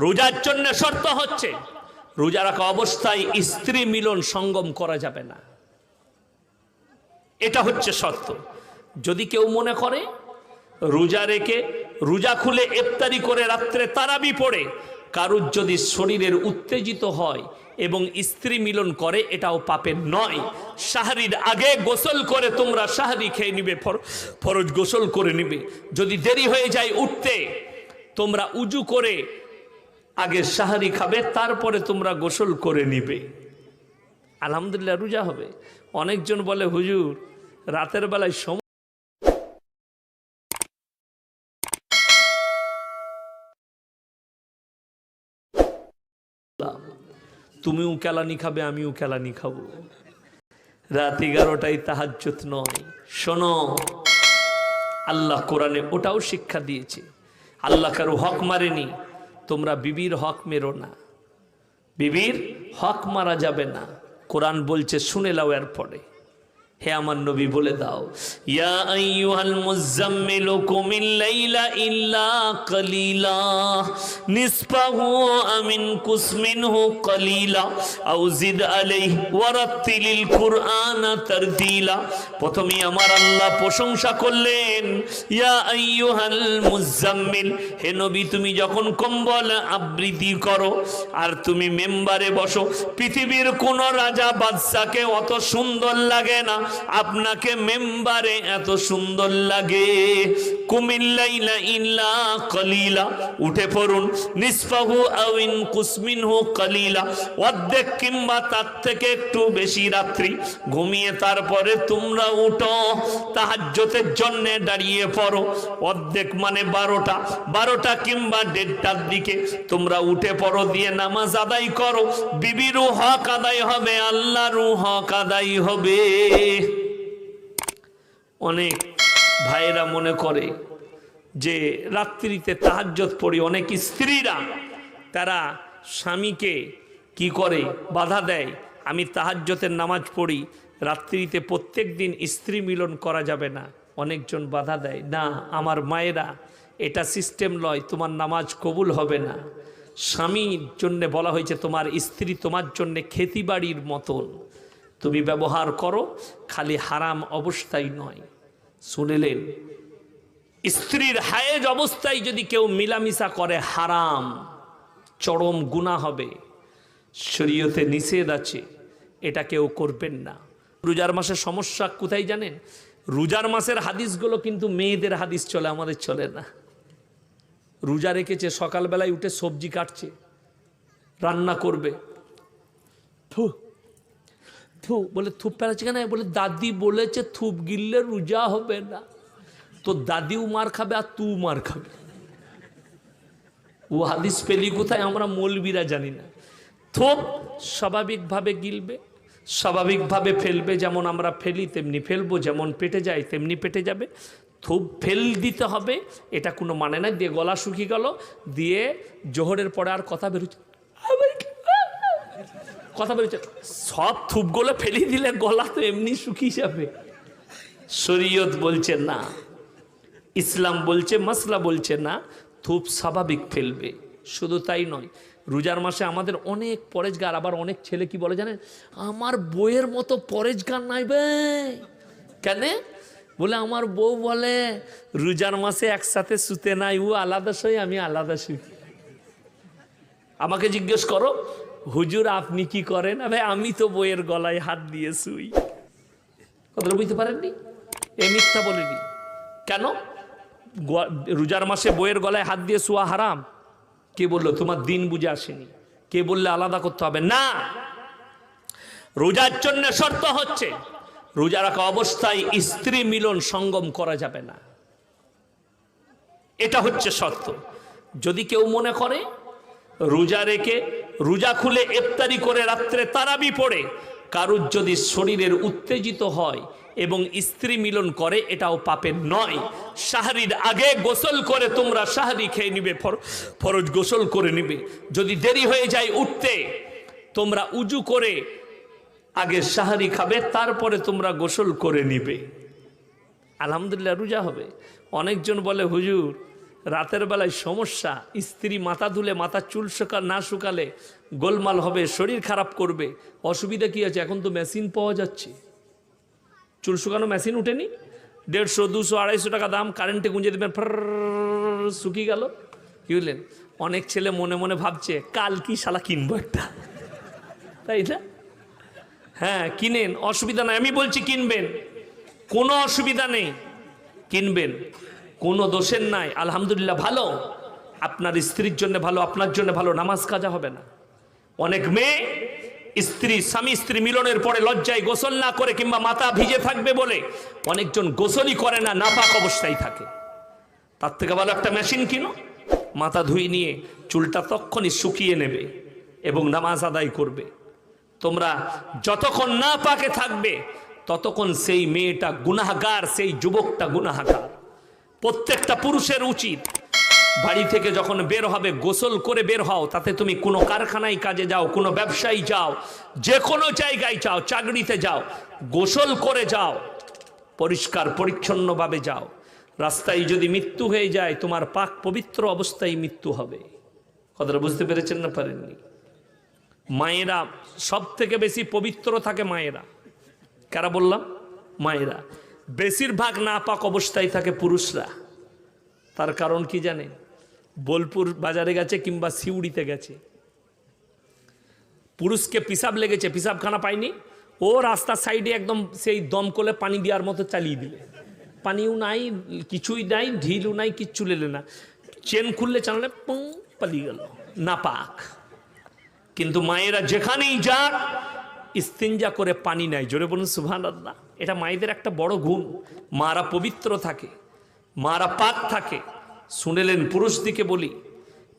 রোজার জন্য শর্ত হচ্ছে, রোজা রাখা অবস্থায় স্ত্রী মিলন সঙ্গম করা যাবে না। এটা হচ্ছে শর্ত। যদি কেউ মনে করে, রোজা রেখে রোজা খুলে ইফতারি করে রাত্রে তারাবি পড়ে, কারুর যদি শরীরের উত্তেজিত হয় এবং স্ত্রী মিলন করে, এটাও পাপের নয়। সাহারির আগে গোসল করে, তোমরা সাহারি খেয়ে নিবে, ফর- ফরজ গোসল করে নিবে। যদি দেরি হয়ে যায় উঠতে, তোমরা উজু করে আগে সাহারি খাবে, তারপরে তোমরা গোসল করে নিবে। আলহামদুলিল্লাহ রোজা হবে। অনেকজন বলে, হুজুর, রাতের বেলায় সময় তুমিও কেলানি খাবে আমিও কেলানি খাব। রাত এগারোটায় শোনো, আল্লাহ কোরআনে ওটাও শিক্ষা দিয়েছে। আল্লাহ কারও হক মারেনি তোমরা বিবির হক মেরো না। বিবির হক মারা যাবে না। কোরআন বলছে, শুনে লাও এর পরে হে আমার নবী বলে দাও। ইয়া আইয়ুহাল ইল্লা কালিলা। আমিন কালিলা। প্রথমে আমার আল্লাহ প্রশংসা করলেন, ইয়া মুজাম্মিল হে নবী তুমি যখন কম্বল আবৃত্তি করো আর তুমি মেম্বারে বসো, পৃথিবীর কোন রাজা বাদশাকে অত সুন্দর লাগে না। আপনাকে মেম্বারে এত সুন্দর লাগে। কুমিল্লাইলা ইল্লা কলিলা, উঠে পড়ুন। নিসফাহু আউইন কুসমিনহু কলিলা। অর্ধেক কিংবা তার থেকে একটু বেশি রাত্রি ঘুমিয়ে তারপরে তোমরা উঠো, তাহাজ্জতের জন্য দাঁড়িয়ে পড়ো। অর্ধেক মানে বারোটা বারোটা কিংবা দেড়টার দিকে তোমরা উঠে পড়ো, দিয়ে নামাজ আদায় করো। বিবিরও হক আদায় হবে আল্লাহরও হক আদায় হবে। অনেক ভাইয়েরা মনে করে যে রাত্রিতে তাহাজ্জত পড়ি অনেক স্ত্রীরা তারা স্বামীকে কি করে? বাধা দেয়। আমি তাহাজ্জতের নামাজ পড়ি, রাত্রিতে প্রত্যেক দিন স্ত্রী মিলন করা যাবে না। অনেকজন বাধা দেয়, না, আমার মায়েরা, এটা সিস্টেম লয়, তোমার নামাজ কবুল হবে না। স্বামীর জন্যে বলা হয়েছে, তোমার স্ত্রী তোমার জন্যে খেতিবাড়ির মতন। তুমি ব্যবহার করো, খালি হারাম অবস্থায় নয়। শুনিলেন, স্ত্রীর হায়েজ অবস্থায় যদি কেউ মিলামিশা করে, হারাম, চরম গুণা হবে। শরীয়তে নিষেধ আছে, এটা কেউ করবেন না। রোজার মাসের সমস্যা কোথায় জানেন? রোজার মাসের হাদিসগুলো কিন্তু মেয়েদের হাদিস চলে, আমাদের চলে না। রোজা রেখেছে, সকালবেলায় উঠে সবজি কাটছে, রান্না করবে। থু, বলে থুপ পেলাচ্ছে কেন? বলে, দাদি বলেছে থুপ গিললে রোজা হবে না। তো দাদিও মার খাবে আর তুই মার খাবে। ও হাদিস পেলি কোথায় আমরা মৌলবীরা জানি না। থোপ স্বাভাবিকভাবে গিলবে, স্বাভাবিকভাবে ফেলবে, যেমন আমরা ফেলি, তেমনি ফেলব, যেমন পেটে যায়, তেমনি পেটে যাবে। থুপ ফেল দিতে হবে, এটা কোনো মানে না, দিয়ে গলা শুকিয়ে গেল, দিয়ে জোহরের পরে আর কথা বেরোচ্ছে? কথা বলেছে, সব থুপগুলো ফেলে দিলে গলা তো এমনি শুকিয়ে যাবে। শরীয়ত বলছে না, ইসলাম বলছে, মাসলা বলছে না, থুপ স্বাভাবিক ফেলবে। শুধু তাই নয়, রোজার মাসে আমাদের অনেক পরেজগার আবার অনেক ছেলে কি বলে জানেন? আমার বইয়ের মতো পরেজগার নাই বে। কেন? বলে আমার বউ বলে, রোজার মাসে একসাথে শুতে নাই, ও আলাদা শুই আমি আলাদা শুই। আমাকে জিজ্ঞেস করো হুজুর, আপনি কি করেন? আরে আমি তো বইয়ের গলায় হাত দিয়ে শুই। কথাটা বুঝতে পারেননি? এ মিথ্যা বলিনি। কেন? রোজার মাসে বইয়ের গলায় হাত দিয়ে শোয়া হারাম। কে বলল, তোমার দিন বুঝে আসেনি কে বললে, আলাদা করতে হবে না! রোজার জন্য শর্ত হচ্ছে, রোজা রাখা অবস্থায় স্ত্রী মিলন সঙ্গম করা যাবে না। এটা হচ্ছে শর্ত। যদি কেউ মনে করে, রোজা রেখে রোজা খুলে ইফতারি করে রাত্রে তারাবি পড়ে। কারুর যদি শরীরের উত্তেজিত হয় এবং স্ত্রী মিলন করে, এটাও পাপের নয়। সাহারির আগে গোসল করে, তোমরা সাহারি খেয়ে নিবে, ফর- ফরজ গোসল করে নিবে। যদি দেরি হয়ে যায় উঠতে, তোমরা উজু করে আগে সাহারি খাবে, তারপরে তোমরা গোসল করে নিবে। আলহামদুলিল্লাহ, রোজা হবে। অনেকজন বলে, হুজুর রাতের বেলায় সমস্যা, স্ত্রী মাথা ধুলে, মাথা চুল শুকা, না শুকালে গোলমাল হবে, শরীর খারাপ করবে। অসুবিধা কি আছে? এখন তো মেশিন পাওয়া যাচ্ছে। চুল শুকানো মেশিন উঠেনি? দেড়শো, দুশো, আড়াইশো টাকা দাম, কারেন্টে গুঁজে দেবেন ফর শুকিয়ে গেল। কি বুঝলেন অনেক ছেলে মনে মনে ভাবছে, কাল কি শালা কিনবো একটা? তাই না? হ্যাঁ কিনেন, অসুবিধা নাই। আমি বলছি কিনবেন। কোনো অসুবিধা নেই। কিনবেন। কোনো দোষের নাই, আলহামদুলিল্লাহ ভালো। আপনার স্ত্রীর জন্য ভালো, আপনার জন্য ভালো, নামাজ কাজা হবে না। অনেক মেয়ে স্ত্রী, স্বামী স্ত্রী মিলনের পরে লজ্জায় গোসল না করে কিংবা মাথা ভিজে থাকবে বলে অনেকজন গোসলই করে না, নাপাক অবস্থায় থাকে। তার থেকে ভালো একটা মেশিন কিনো, মাথা ধুই নিয়ে চুলটা তখনই শুকিয়ে নেবে এবং নামাজ আদায় করবে। তোমরা যতক্ষণ না পাকে থাকবে, ততক্ষণ সেই মেয়েটা গুনাহাগার, সেই যুবকটা গুনাহগার। প্রত্যেকটা পুরুষের উচিত। বাড়ি থেকে যখন বের হবে, গোসল করে বের হও, তাতে তুমি কোনো কারখানায় কাজে যাও, কোনো ব্যবসায়ী যাও যে কোনো জায়গায় যাও, চাকরিতে যাও, গোসল করে যাও, পরিষ্কার পরিচ্ছন্নভাবে যাও। রাস্তায় যদি মৃত্যু হয়ে যায়, তোমার পাক পবিত্র অবস্থায় মৃত্যু হবে। কথাটা বুঝতে পেরেছেন না, পারেননি? মায়েরা সব থেকে বেশি পবিত্র থাকে মায়েরা। কারা বললাম? মায়েরা। বেশিরভাগ না পাক অবস্থায় থাকে পুরুষরা। তার কারণ কি জানেন? বোলপুর বাজারে গেছে কিংবা সিউড়িতে গেছে। পুরুষকে পিসাব লেগেছে পিসাবখানা পায়নি। ও রাস্তার সাইডে একদম সেই দমকলে পানি দেওয়ার মতো চালিয়ে দিলে। পানিও নাই, কিছুই নাই, ঢিলও নাই, কিচ্ছু লেলে না। চেন খুললে চালালে পুং, পালিয়ে গেল। না পাক কিন্তু মায়েরা যেখানেই যাক, ইস্তিনজা করে পানি নেয় জোরে বলুন সুভান আল্লাহ এটা মায়েদের একটা বড় গুণ মারা পবিত্র থাকে মারা পাক থাকে শুনেলেন পুরুষ দিকে বলি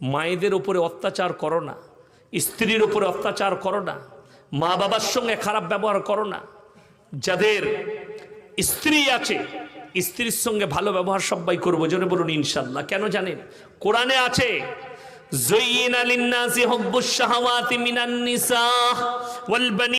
মায়েদের ওপরে অত্যাচার করো না স্ত্রীর ওপরে অত্যাচার করো না মা বাবার সঙ্গে খারাপ ব্যবহার করো না যাদের স্ত্রী আছে স্ত্রীর সঙ্গে ভালো ব্যবহার সবাই করবো জোরে বলুন ইনশাল্লাহ কেন জানেন কোরআনে আছে زين للناس حب الشهوات من النساء والبنين